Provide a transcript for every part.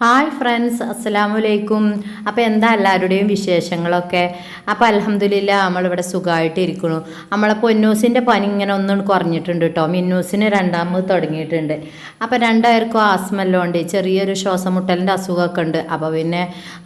Hi friends അസ്സലാമു അലൈക്കും അപ്പോൾ എന്താ എല്ലാവരുടെയും വിശേഷങ്ങളൊക്കെ? അപ്പോൾ അലഹമ്മദില്ല നമ്മളിവിടെ സുഖമായിട്ട് ഇരിക്കണു നമ്മളെ പൊന്നൂസിന്റെ പനി ഇങ്ങനെ ഒന്നും കുറഞ്ഞിട്ടുണ്ട് കേട്ടോ മിന്നൂസിന് രണ്ടാമത് തുടങ്ങിയിട്ടുണ്ട്. അപ്പോൾ രണ്ടായിരക്കും ആസ്മെല്ലാം ഉണ്ട് ചെറിയൊരു ശ്വാസം മുട്ടലിന്റെ അസുഖമൊക്കെ ഉണ്ട്. അപ്പോൾ പിന്നെ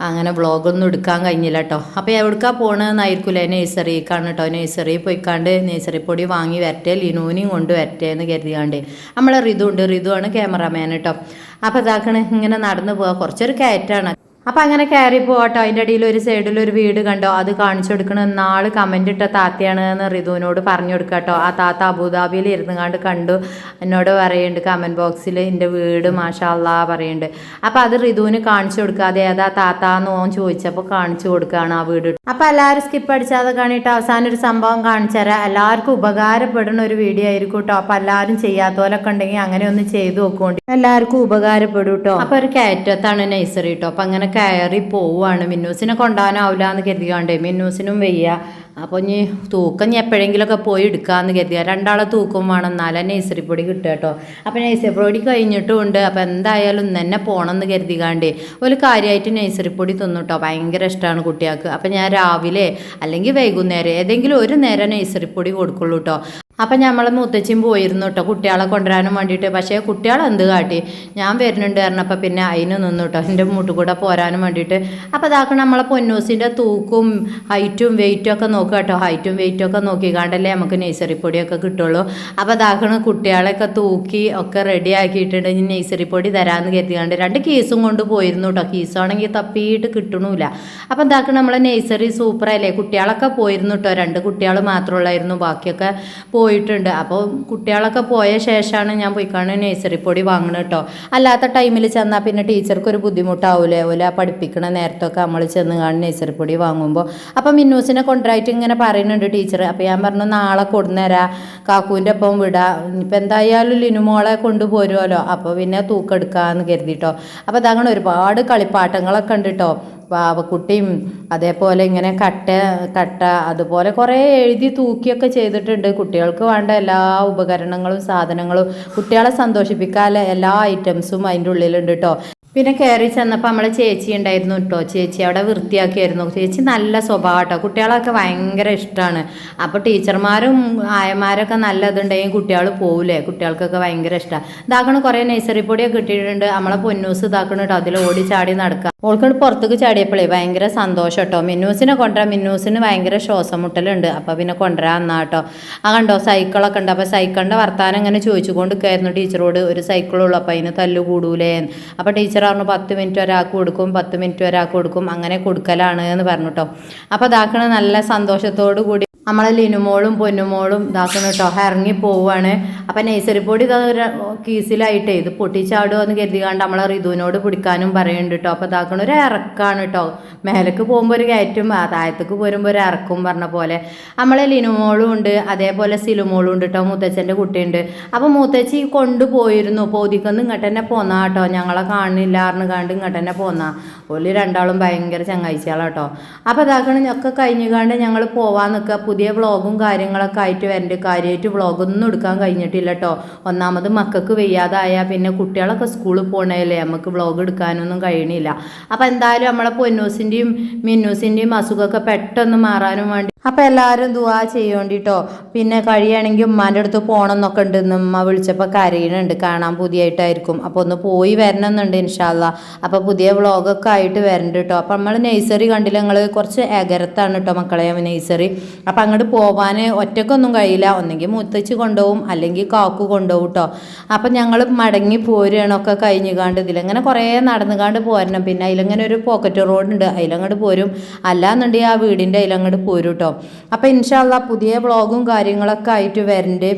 അങ്ങനെ വ്ളോഗൊന്നും എടുക്കാൻ കഴിഞ്ഞില്ല കേട്ടോ അപ്പോൾ എവിടേക്കാ പോകണമെന്നായിരിക്കില്ലേ നേഴ്സറിക്കാണ് കേട്ടോ നേഴ്സറി പോയിക്കാണ്ട് നേഴ്സറി പൊടി വാങ്ങി വരട്ടെ ലിനൂനിയും കൊണ്ട് വരട്ടെ എന്ന് കരുതിയാണ്ട്. നമ്മളെ റിതു ഉണ്ട് റിതു ആണ് ക്യാമറാമാൻ കേട്ടോ അപ്പോൾ ഇതാക്കണ് ഇങ്ങനെ നടന്നു പോവാ. കുറച്ചൊരു കയറ്റാണ്. അപ്പം അങ്ങനെ കയറി പോവാട്ടോ അതിന്റെ ഇടയിൽ ഒരു സൈഡിൽ ഒരു വീട് കണ്ടോ? അത് കാണിച്ചു കൊടുക്കണ നാൾ കമന്റ് ഇട്ട താത്തയാണ് എന്ന് റിതുവിനോട് പറഞ്ഞു കൊടുക്കാട്ടോ കേട്ടോ. ആ താത്ത അബുദാബിയിൽ ഇരുന്ന് കണ്ട്. കണ്ടു എന്നോട് പറയുന്നുണ്ട് കമന്റ് ബോക്സിൽ എന്റെ വീട് മാഷാല്ലാ പറയുന്നുണ്ട്. അപ്പം അത് റിതുവിന് കാണിച്ചു കൊടുക്കുക അത് ഏതാ താത്ത എന്ന് ഓൻ ചോദിച്ചപ്പോൾ കാണിച്ചു കൊടുക്കുകയാണ് ആ വീട്. അപ്പം എല്ലാവരും സ്കിപ്പ് അടിച്ചാതെ കാണിയിട്ട് അവസാനം ഒരു സംഭവം കാണിച്ചു തരാം. എല്ലാവർക്കും ഉപകാരപ്പെടുന്ന ഒരു വീഡിയോ ആയിരിക്കും കേട്ടോ. അപ്പം എല്ലാവരും ചെയ്യാത്തവരൊക്കെ ഉണ്ടെങ്കിൽ അങ്ങനെ ഒന്ന് ചെയ്തു നോക്കുകൊണ്ട് എല്ലാവർക്കും ഉപകാരപ്പെടും കേട്ടോ. അപ്പം ഒരു കയറ്റത്താണ് നഴ്സറി കേട്ടോ അപ്പം അങ്ങനെ കയറി പോവുകയാണ്. മിന്നൂസിനെ കൊണ്ടുപോകാനാവില്ല എന്ന് കരുതിയാണ്ടേ മിന്നൂസിനും വയ്യ. അപ്പോൾ ഇനി തൂക്കം ഇനി എപ്പോഴെങ്കിലുമൊക്കെ പോയി എടുക്കാമെന്ന് കരുതിയ രണ്ടാളെ തൂക്കം വേണം. എന്നാലേ നഴ്സറി പൊടി കിട്ടുക കേട്ടോ. അപ്പോൾ നഴ്സറി പൊടി കഴിഞ്ഞിട്ടും ഉണ്ട് അപ്പോൾ എന്തായാലും ഇന്ന് തന്നെ പോകണം എന്ന് കരുതികാണ്ടേ ഒരു കാര്യമായിട്ട് നഴ്സറി പൊടി തിന്നു കേട്ടോ ഭയങ്കര ഇഷ്ടമാണ് കുട്ടികൾക്ക്. അപ്പോൾ ഞാൻ രാവിലെ അല്ലെങ്കിൽ വൈകുന്നേരം ഏതെങ്കിലും ഒരു നേരം നഴ്സറി പൊടി കൊടുക്കുള്ളൂ കേട്ടോ അപ്പം നമ്മൾ മുത്തച്ഛൻ പോയിരുന്നു കേട്ടോ കുട്ടികളെ കൊണ്ടുവരാനും വേണ്ടിയിട്ട്. പക്ഷേ കുട്ടികൾ എന്ത് കാട്ടി? ഞാൻ വരുന്നുണ്ട് പറഞ്ഞപ്പോൾ പിന്നെ അതിന് നിന്നു കേട്ടോ എന്റെ മുട്ടുകൂടെ പോരാനും വേണ്ടിയിട്ട്. അപ്പോൾ അതാക്കണം നമ്മളെ പൊന്നൂസിന്റെ തൂക്കും ഹൈറ്റും വെയിറ്റും ഒക്കെ നോക്കുക കേട്ടോ. ഹൈറ്റും വെയിറ്റും ഒക്കെ നോക്കിക്കാണ്ടല്ലേ നമുക്ക് നഴ്സറി പൊടിയൊക്കെ കിട്ടുള്ളൂ. അപ്പോൾ ദാഹണ കുട്ടികളെയൊക്കെ തൂക്കി ഒക്കെ റെഡി ആക്കിയിട്ടുണ്ട്. ഇനി നഴ്സറി പൊടി തരാമെന്ന് കരുതിക്കാണ്ട് രണ്ട് കേസും കൊണ്ട് പോയിരുന്നു കേട്ടോ. കേസാണെങ്കിൽ തപ്പിയിട്ട് കിട്ടണില്ല. അപ്പോൾ ഇതാക്കണം നമ്മളെ നഴ്സറി സൂപ്പറല്ലേ കുട്ടികളൊക്കെ പോയിരുന്നു കേട്ടോ. രണ്ട് കുട്ടികൾ മാത്രമുള്ളായിരുന്നു ബാക്കിയൊക്കെ പോയിട്ടുണ്ട്. അപ്പോൾ കുട്ടികളൊക്കെ പോയ ശേഷമാണ് ഞാൻ പോയിക്കാണ് നഴ്സറി പൊടി വാങ്ങണത് കേട്ടോ. അല്ലാത്ത ടൈമിൽ ചെന്നാൽ പിന്നെ ടീച്ചർക്ക് ഒരു ബുദ്ധിമുട്ടാവൂലേ? ഓല പഠിപ്പിക്കണ നേരത്തൊക്കെ നമ്മൾ ചെന്ന് കാണുന്ന നഴ്സറി പൊടി വാങ്ങുമ്പോൾ അപ്പം മിന്നൂസിനെ കൊണ്ടുപോയിട്ട് ഇങ്ങനെ പറയുന്നുണ്ട് ടീച്ചർ അപ്പോൾ ഞാൻ പറഞ്ഞു നാളെ കൊടുന്നേരാ. കാക്കൂന്റെ ഒപ്പം വിടാം. ഇനിയിപ്പോൾ എന്തായാലും ലിനുമോളെ കൊണ്ടുപോരുമല്ലോ അപ്പോൾ പിന്നെ തൂക്കെടുക്കാമെന്ന് കരുതിട്ടോ. അപ്പോൾ അതങ്ങനെ ഒരുപാട് കളിപ്പാട്ടങ്ങളൊക്കെ ഉണ്ട് കേട്ടോ പാവക്കുട്ടിയും അതേപോലെ ഇങ്ങനെ കട്ട കട്ട അതുപോലെ കുറേ എഴുതി തൂക്കിയൊക്കെ ചെയ്തിട്ടുണ്ട്. കുട്ടികൾക്ക് വേണ്ട എല്ലാ ഉപകരണങ്ങളും സാധനങ്ങളും കുട്ടികളെ സന്തോഷിപ്പിക്കാൻ എല്ലാ ഐറ്റംസും അതിന്റെ ഉള്ളിലുണ്ട് കേട്ടോ പിന്നെ കയറി ചെന്നപ്പോൾ നമ്മളെ ചേച്ചി ഉണ്ടായിരുന്നു കേട്ടോ. ചേച്ചി അവിടെ വൃത്തിയാക്കിയായിരുന്നു. ചേച്ചി നല്ല സ്വഭാവട്ടോ കേട്ടോ. കുട്ടികളൊക്കെ ഭയങ്കര ഇഷ്ടമാണ് അപ്പോൾ ടീച്ചർമാരും ആയമാരൊക്കെ നല്ലതുണ്ടെങ്കിൽ കുട്ടികൾ പോവില്ലേ കുട്ടികൾക്കൊക്കെ ഭയങ്കര ഇഷ്ടമാണ് ഇതാക്കണ കുറേ നേഴ്സറി പൊടിയൊക്കെ കിട്ടിയിട്ടുണ്ട്. നമ്മളെ പൊന്നൂസ് ഇതാക്കണം കേട്ടോ. അതിൽ ഓടി ചാടി നടക്കുക ഓൾക്കോട് പുറത്തേക്ക് ചാടിയപ്പോഴേ ഭയങ്കര സന്തോഷം കേട്ടോ മിന്നൂസിനെ കൊണ്ടുവരാം മിന്നൂസിന് ഭയങ്കര ശ്വാസം മുട്ടലുണ്ട് അപ്പോൾ പിന്നെ കൊണ്ടുവരാൻ എന്നാ കേട്ടോ ആ കണ്ടോ സൈക്കിളൊക്കെ ഉണ്ട്. അപ്പോൾ സൈക്കിളിന്റെ വർത്താനം ഇങ്ങനെ ചോദിച്ചുകൊണ്ട് നിൽക്കായിരുന്നു ടീച്ചറോട്. ഒരു സൈക്കിളുള്ളൂ അപ്പോൾ അതിന് തല്ലു കൂടൂലേ അപ്പോൾ ടീച്ചർ പറഞ്ഞു പത്ത് മിനിറ്റ് ഒരാൾക്ക് കൊടുക്കും പത്ത് മിനിറ്റ് ഒരാൾക്ക് കൊടുക്കും അങ്ങനെ കൊടുക്കലാണ് എന്ന് പറഞ്ഞു കേട്ടോ അപ്പോൾ അതാക്കണ നല്ല സന്തോഷത്തോടു കൂടി നമ്മളെ ലിനുമോളും പൊന്നുമോളും ഇതാക്കണം കേട്ടോ ഇറങ്ങി പോവുകയാണ് അപ്പം നഴ്സറി പൊടി ഇതാ ഒരു കീസിലായിട്ടേ ഇത് പൊട്ടിച്ചാടുമോ എന്ന് കരുതികാണ്ട് നമ്മളെ റിതുവിനോട് പിടിക്കാനും പറയുന്നുണ്ട് കേട്ടോ അപ്പോൾ ഇതാക്കണ ഒരു ഇറക്കാണ് കേട്ടോ മേലേക്ക് പോകുമ്പോൾ ഒരു കയറ്റും താഴത്തേക്ക് പോരുമ്പോൾ ഒരു ഇറക്കും പറഞ്ഞ പോലെ. നമ്മളെ ലിനുമോളും ഉണ്ട് അതേപോലെ സിലുമോളും ഉണ്ട് കേട്ടോ മൂത്തച്ഛന്റെ കുട്ടിയുണ്ട്. അപ്പോൾ മൂത്തച്ഛി കൊണ്ടുപോയിരുന്നു. പോതിക്കൊന്ന് ഇങ്ങോട്ട് തന്നെ പോന്നാ കേട്ടോ ഞങ്ങളെ കാണില്ല അറിഞ്ഞ് കണ്ട് ഇങ്ങോട്ട് തന്നെ പോന്നാ. ഒല്ലി രണ്ടാളും ഭയങ്കര ചങ്ങാഴ്ചകളാട്ടോ അപ്പോൾ ഇതാക്കണ ഒക്കെ കഴിഞ്ഞ് കണ്ട് ഞങ്ങൾ പോവാൻ നിൽക്കുക പുതിയ വ്ളോഗും കാര്യങ്ങളൊക്കെ ആയിട്ട് വരണ്ട്. കാര്യമായിട്ട് വ്ളോഗൊന്നും എടുക്കാൻ കഴിഞ്ഞിട്ടില്ല കേട്ടോ ഒന്നാമത് മക്കൾക്ക് വയ്യാതായാൽ പിന്നെ കുട്ടികളൊക്കെ സ്കൂളിൽ പോകണേലേ നമുക്ക് വ്ളോഗ് എടുക്കാനൊന്നും കഴിയണില്ല. അപ്പോൾ എന്തായാലും നമ്മളെ പൊന്നൂസിന്റെയും മിന്നൂസിന്റെയും അസുഖമൊക്കെ പെട്ടെന്ന് മാറാനും വേണ്ടി അപ്പോൾ എല്ലാവരും ദുവാ ചെയ്യോണ്ടിട്ടോ. പിന്നെ കഴിയുകയാണെങ്കിൽ ഉമ്മാന്റെ അടുത്ത് പോകണം എന്നൊക്കെ ഉണ്ട് ഉമ്മ വിളിച്ചപ്പോൾ കരയണുണ്ട്. കാണാൻ പുതിയതായിട്ടായിരിക്കും അപ്പോൾ ഒന്ന് പോയി വരണം എന്നുണ്ട് ഇൻഷാല്ല അപ്പോൾ പുതിയ വ്ളോഗൊക്കെ ആയിട്ട് വരണ്ട് കേട്ടോ അപ്പോൾ നമ്മൾ നെയ്സറി കണ്ടില്ല? ഞങ്ങൾ കുറച്ച് എകരത്താണ് കേട്ടോ മക്കളെ നെയ്സറി അപ്പോൾ അങ്ങോട്ട് പോകാൻ ഒറ്റക്കൊന്നും കഴിയില്ല. ഒന്നെങ്കിൽ മുത്തച്ച് കൊണ്ടുപോകും അല്ലെങ്കിൽ കാക്കു കൊണ്ടുപോകും കേട്ടോ അപ്പം ഞങ്ങൾ മടങ്ങി പോരുകയാണൊക്കെ കഴിഞ്ഞ് കാണ്ട് ഇതിലിങ്ങനെ കുറേ നടന്നു കാണ്ട് പോരണം. പിന്നെ അതിലിങ്ങനെ ഒരു പോക്കറ്റ് റോഡ് ഉണ്ട് അതിലങ്ങോട്ട് പോരും. അല്ലാന്നുണ്ടെങ്കിൽ ആ വീടിന്റെ അതിലങ്ങോട്ട് പോരും കേട്ടോ അപ്പോൾ ഇൻഷാല്ല പുതിയ വ്ളോഗും കാര്യങ്ങളൊക്കെ ആയിട്ട് വരണ്ട്.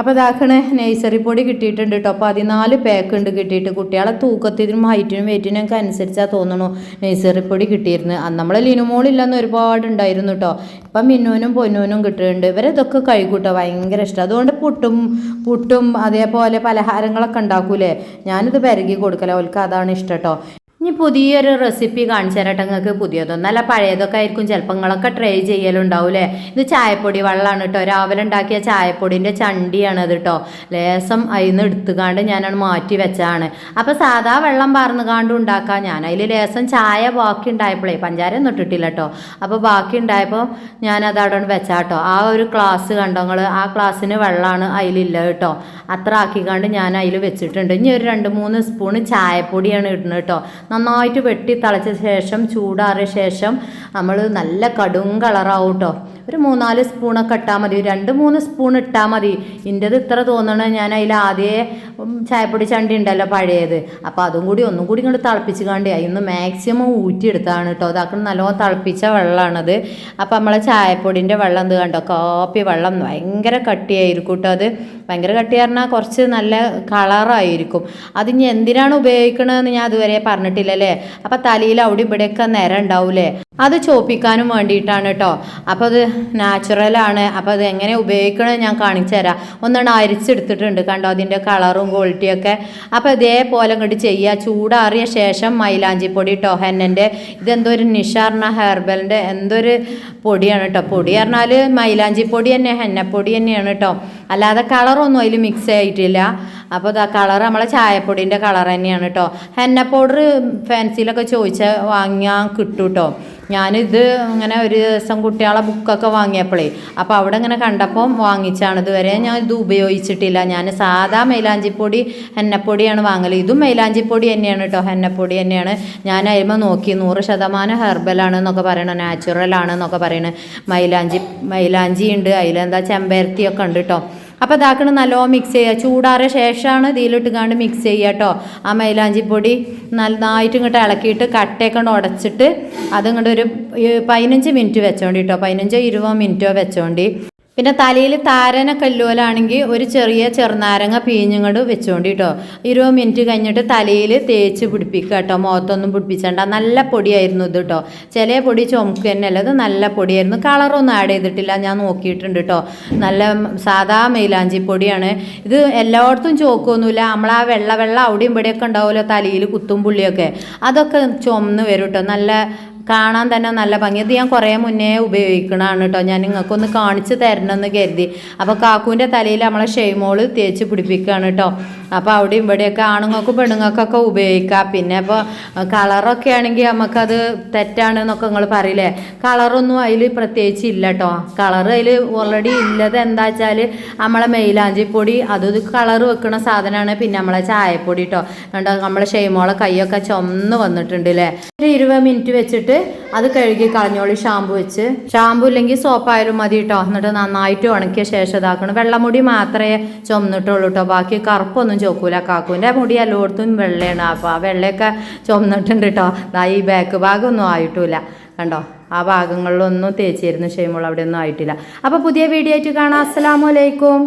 അപ്പോൾ ഇതാക്കണേ നഴ്സറി പൊടി കിട്ടിയിട്ടുണ്ട് കേട്ടോ പതിനാല് പാക്ക് ഉണ്ട് കിട്ടിയിട്ട് കുട്ടികളെ തൂക്കത്തിനും ഹൈറ്റിനും വെയിറ്റിനും ഒക്കെ അനുസരിച്ചാണ് തോന്നണു നഴ്സറി പൊടി കിട്ടിയിരുന്നു അന്ന് നമ്മളെ ലിനുമോളില്ലെന്ന് ഒരുപാട് ഉണ്ടായിരുന്നു കേട്ടോ ഇപ്പം മിന്നുവിനും പൊന്നൂനും കിട്ടുന്നുണ്ട് ഇവരെ ഇതൊക്കെ കഴിക്കൂട്ടോ ഭയങ്കര ഇഷ്ടം. അതുകൊണ്ട് പുട്ടും പുട്ടും അതേപോലെ പലഹാരങ്ങളൊക്കെ ഉണ്ടാക്കൂലേ. ഞാനിത് പെരകി കൊടുക്കല. ഓൽക്ക് അതാണ് ഇഷ്ടം കേട്ടോ ഇനി പുതിയൊരു റെസിപ്പി കാണിച്ചു തരട്ടെ നിങ്ങൾക്ക് പുതിയതൊന്നും. നല്ല പഴയതൊക്കെ ആയിരിക്കും. ചിലപ്പോൾ നിങ്ങളൊക്കെ ട്രൈ ചെയ്യലുണ്ടാവൂലേ? ഇത് ചായപ്പൊടി വെള്ളമാണ് കേട്ടോ രാവിലെ ഉണ്ടാക്കിയ ചായപ്പൊടിന്റെ ചണ്ടിയാണ് അത് കേട്ടോ ലേസം അതിൽ നിന്ന് എടുത്തുകാണ്ട് ഞാനത് മാറ്റി വെച്ചാണ് അപ്പോൾ സാധാ വെള്ളം പാർന്നുകാണ്ട് ഉണ്ടാക്കാം. ഞാൻ അതിൽ ലേസം ചായ ബാക്കി ഉണ്ടായപ്പോഴേ പഞ്ചാര ഒന്നും ഇട്ടിട്ടില്ല കേട്ടോ അപ്പോൾ ബാക്കി ഉണ്ടായപ്പോൾ ഞാനത് അവിടെ വെച്ചാട്ടോ ആ ഒരു ക്ലാസ് കണ്ടോ നിങ്ങൾ ആ ക്ലാസ്സിന് വെള്ളമാണ് അതിലില്ല കേട്ടോ അത്ര ആക്കിക്കാണ്ട് ഞാൻ അതിൽ വെച്ചിട്ടുണ്ട്. ഇനി ഒരു രണ്ട് മൂന്ന് സ്പൂണ് ചായപ്പൊടിയാണ് ഇടുന്നത് കേട്ടോ നന്നായിട്ട് വെട്ടി തിളച്ച ശേഷം ചൂടാറിയ ശേഷം നമ്മൾ നല്ല കടും കളറാവും കേട്ടോ ഒരു മൂന്നാൽ സ്പൂണൊക്കെ ഇട്ടാൽ മതി. രണ്ട് മൂന്ന് സ്പൂൺ ഇട്ടാൽ മതി. ഇന്റെത് ഇത്ര തോന്നണ ഞാൻ അതിൽ ആദ്യമേ ചായപ്പൊടി ചണ്ടി ഉണ്ടല്ലോ പഴയത്. അപ്പോൾ അതും കൂടി ഒന്നും കൂടി ഇങ്ങോട്ട് തിളപ്പിച്ച് കാണ്ട് അതിന്ന് മാക്സിമം ഊറ്റിയെടുത്താണ് കേട്ടോ അതാക്കണം നല്ലോണം തിളപ്പിച്ച വെള്ളമാണത് അപ്പോൾ നമ്മളെ ചായപ്പൊടിന്റെ വെള്ളം എന്ത് കണ്ടോ? കോപ്പി വെള്ളം ഭയങ്കര കട്ടിയായിരിക്കും കേട്ടോ അത്. ഭയങ്കര കട്ടി പറഞ്ഞാൽ കുറച്ച് നല്ല കളറായിരിക്കും. അത് ഇനി എന്തിനാണ് ഉപയോഗിക്കണതെന്ന് ഞാൻ അതുവരെ പറഞ്ഞിട്ടില്ലല്ലേ? അപ്പം തലയിൽ അവിടെ ഇവിടെയൊക്കെ നിര ഉണ്ടാവൂലേ? അത് ചോപ്പിക്കാനും വേണ്ടിയിട്ടാണ് കേട്ടോ അപ്പോൾ അത് നാച്ചുറലാണ് അപ്പോൾ അത് എങ്ങനെ ഉപയോഗിക്കണമെന്ന് ഞാൻ കാണിച്ചു തരാം. ഒന്നാണ് അരിച്ചെടുത്തിട്ടുണ്ട് കണ്ടോ? അതിന്റെ കളറും ക്വാളിറ്റിയൊക്കെ അപ്പോൾ ഇതേപോലെ ഇങ്ങോട്ട് ചെയ്യുക. ചൂടാറിയ ശേഷം മൈലാഞ്ചിപ്പൊടി ഹെന്നന്റെ ഇതെന്തോ ഒരു നിഷാർണ ഹെർബലിന്റെ എന്തൊരു പൊടിയാണ് കേട്ടോ പൊടി പറഞ്ഞാൽ മൈലാഞ്ചിപ്പൊടി തന്നെ ഹെന്നപ്പൊടി തന്നെയാണ് കേട്ടോ അല്ലാതെ കളറൊന്നും അതിൽ മിക്സ് ആയിട്ടില്ല. അപ്പോൾ ഇതാ കളർ നമ്മളെ ചായപ്പൊടിന്റെ കളർ തന്നെയാണ് കേട്ടോ ഹെന്ന പൗഡർ ഫാൻസിയിലൊക്കെ ചോദിച്ചാൽ വാങ്ങിയാൽ കിട്ടും കേട്ടോ ഞാനിത് ഇങ്ങനെ ഒരു ദിവസം കുട്ടികളെ ബുക്കൊക്കെ വാങ്ങിയപ്പോഴേ അപ്പോൾ അവിടെ ഇങ്ങനെ കണ്ടപ്പം വാങ്ങിച്ചാണ്. ഇതുവരെ ഞാൻ ഇത് ഉപയോഗിച്ചിട്ടില്ല. ഞാൻ സാധാ മൈലാഞ്ചിപ്പൊടി ഹെന്നപ്പൊടിയാണ് വാങ്ങൽ ഇതും മൈലാഞ്ചിപ്പൊടി തന്നെയാണ് കേട്ടോ. ഹെന്നപ്പൊടി തന്നെയാണ്. ഞാൻ അതിമ നോക്കി നൂറ് ശതമാനം ഹെർബലാണ് എന്നൊക്കെ പറയണത് നാച്ചുറൽ ആണ് എന്നൊക്കെ പറയണത് മൈലാഞ്ചി മൈലാഞ്ചി ഉണ്ട്. അതിലെന്താ ചെമ്പരത്തിയൊക്കെ ഉണ്ട് കേട്ടോ. അപ്പോൾ ഇതാക്കണ നല്ലോണം മിക്സ് ചെയ്യുക ചൂടാറിയ ശേഷമാണ് ഇതിലിട്ട് കണ്ട് മിക്സ് ചെയ്യുക കേട്ടോ ആ മൈലാഞ്ചിപ്പൊടി നന്നായിട്ട് ഇങ്ങോട്ട് ഇളക്കിയിട്ട് കട്ടയൊക്കെ ഉടച്ചിട്ട് അതിങ്ങോട്ട് ഒരു ഈ പതിനഞ്ച് മിനിറ്റ് വെച്ചോണ്ടി കേട്ടോ പതിനഞ്ചോ ഇരുപതോ മിനിറ്റോ വെച്ചോണ്ടി. പിന്നെ തലയിൽ താരന കല്ലുവലാണെങ്കിൽ ഒരു ചെറിയ ചെറുനാരങ്ങ പിഴിഞ്ഞുങ്ങോട്ട് വെച്ചോണ്ടി കേട്ടോ ഇരുപത് മിനിറ്റ് കഴിഞ്ഞിട്ട് തലയിൽ തേച്ച് പിടിപ്പിക്കുക കേട്ടോ മുഖത്തൊന്നും പിടിപ്പിച്ചണ്ട. നല്ല പൊടിയായിരുന്നു ഇത് കേട്ടോ ചില പൊടി ചുമക്ക് തന്നെയല്ല. ഇത് നല്ല പൊടിയായിരുന്നു. കളറൊന്നും ആഡ് ചെയ്തിട്ടില്ല. ഞാൻ നോക്കിയിട്ടുണ്ട് കേട്ടോ നല്ല സാധാ മൈലാഞ്ചി പൊടിയാണ്. ഇത് എല്ലായിടത്തും ചോക്കൊന്നുമില്ല. നമ്മൾ ആ വെള്ള വെള്ള അവിടെയും ഇവിടെയൊക്കെ ഉണ്ടാവുമല്ലോ തലയിൽ കുത്തും പുള്ളിയൊക്കെ. അതൊക്കെ ചുമന്ന് വരും കേട്ടോ നല്ല കാണാൻ തന്നെ നല്ല ഭംഗി. ഇത് ഞാൻ കുറേ മുന്നേ ഉപയോഗിക്കണതാണ് കേട്ടോ. ഞാൻ നിങ്ങൾക്കൊന്ന് കാണിച്ച് തരണമെന്ന് കരുതി. അപ്പോൾ കാക്കുവിന്റെ തലയിൽ നമ്മളെ ഷെയ്മോൾ തേച്ച് പിടിപ്പിക്കുകയാണ് കേട്ടോ. അപ്പോൾ അവിടെ ഇവിടെയൊക്കെ ആണുങ്ങൾക്കും പെണ്ണുങ്ങൾക്കൊക്കെ ഉപയോഗിക്കാം. പിന്നെ ഇപ്പോൾ കളറൊക്കെ ആണെങ്കിൽ നമുക്കത് തെറ്റാണ് എന്നൊക്കെ നിങ്ങൾ പറയില്ലേ? കളറൊന്നും അതിൽ പ്രത്യേകിച്ച് ഇല്ല കേട്ടോ കളർ അതിൽ ഓൾറെഡി ഇല്ലത് എന്താ വെച്ചാൽ നമ്മളെ മെയിലാഞ്ചിപ്പൊടി അത് കളർ വെക്കുന്ന സാധനമാണ്. പിന്നെ നമ്മളെ ചായപ്പൊടി കേട്ടോ കണ്ടോ നമ്മളെ ഷെയ്മോളെ കൈയൊക്കെ ചൊന്ന് വന്നിട്ടുണ്ട് അല്ലേ ഒരു ഇരുപത് മിനിറ്റ് വെച്ചിട്ട് അത് കഴുകി കളഞ്ഞോളി ഷാമ്പു വെച്ച്. ഷാമ്പു ഇല്ലെങ്കിൽ സോപ്പായാലും മതി കേട്ടോ എന്നിട്ട് നന്നായിട്ട് ഉണക്കിയ ശേഷം ഇതാക്കണം. വെള്ളമുടി മാത്രമേ ചുമന്നിട്ടുള്ളൂ കേട്ടോ ബാക്കി കറുപ്പൊന്നും ചോക്കൂല. കാക്കൂന്റെ മുടി എല്ലായിടത്തും വെള്ളയാണ്. അപ്പോൾ ആ വെള്ളയൊക്കെ ചുമന്നിട്ടുണ്ട് കേട്ടോ ഈ ബാക്ക് ഭാഗമൊന്നും ആയിട്ടില്ല. കണ്ടോ? ആ ഭാഗങ്ങളിലൊന്നും തേച്ചിരുന്നു ഷെയ്മോൾ. അവിടെ ഒന്നും ആയിട്ടില്ല. അപ്പോൾ പുതിയ വീഡിയോ ആയിട്ട് കാണാം. അസ്സലാമലൈക്കും